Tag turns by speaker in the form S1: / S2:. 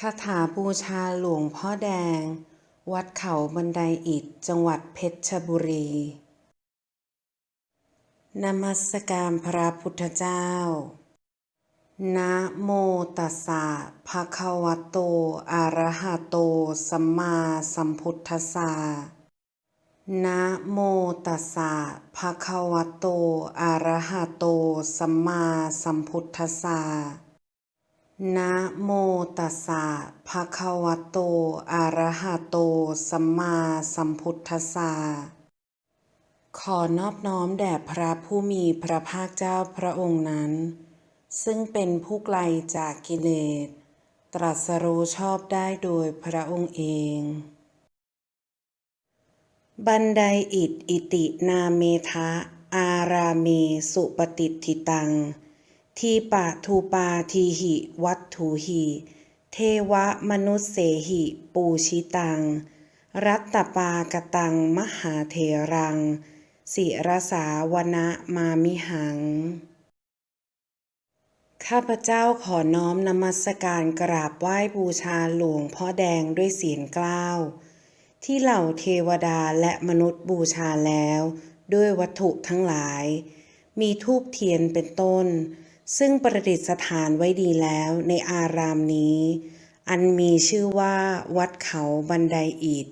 S1: คาถาบูชาหลวงพ่อแดง วัดเขาบันไดอิฐจังหวัดเพชรบุรี นมัสการพระพุทธเจ้า นะโมตัสสะภะคะวะโต อะระหะโต สัมมาสัมพุทธัสสะนะโมตัสสะภะคะวะโต อะระหะโต สัมมาสัมพุทธัสสะ นะโมตัสสะภะคะวะโต อะระหะโต สัมมาสัมพุทธัสสะ ขอนอบน้อมแด่พระผู้มีพระภาคเจ้าพระองค์นั้น ซึ่งเป็นผู้ไกลจากกิเลส ตรัสรู้ชอบได้โดยพระองค์เอง บันไดอิฐอิตินาเมทะ อาราเมสุปฏิทิตัง ทีปะทูปาทีหิวัตถุหิเทวะมนุสเสหิ ปูชิตัง รัตตปากตังมหาเถรังศิรสาวนะมามิหัง ข้าพเจ้าขอน้อมนมัสการกราบไหว้บูชาหลวงพ่อแดงด้วยเสียงกล้าว ที่เหล่าเทวดาและมนุษย์บูชาแล้ว ด้วยวัตถุทั้งหลาย มีทูบเทียนเป็นต้น ซึ่งประดิษฐานไว้ดีแล้วในอารามนี้ อันมีชื่อว่าวัดเขาบันไดอิฐ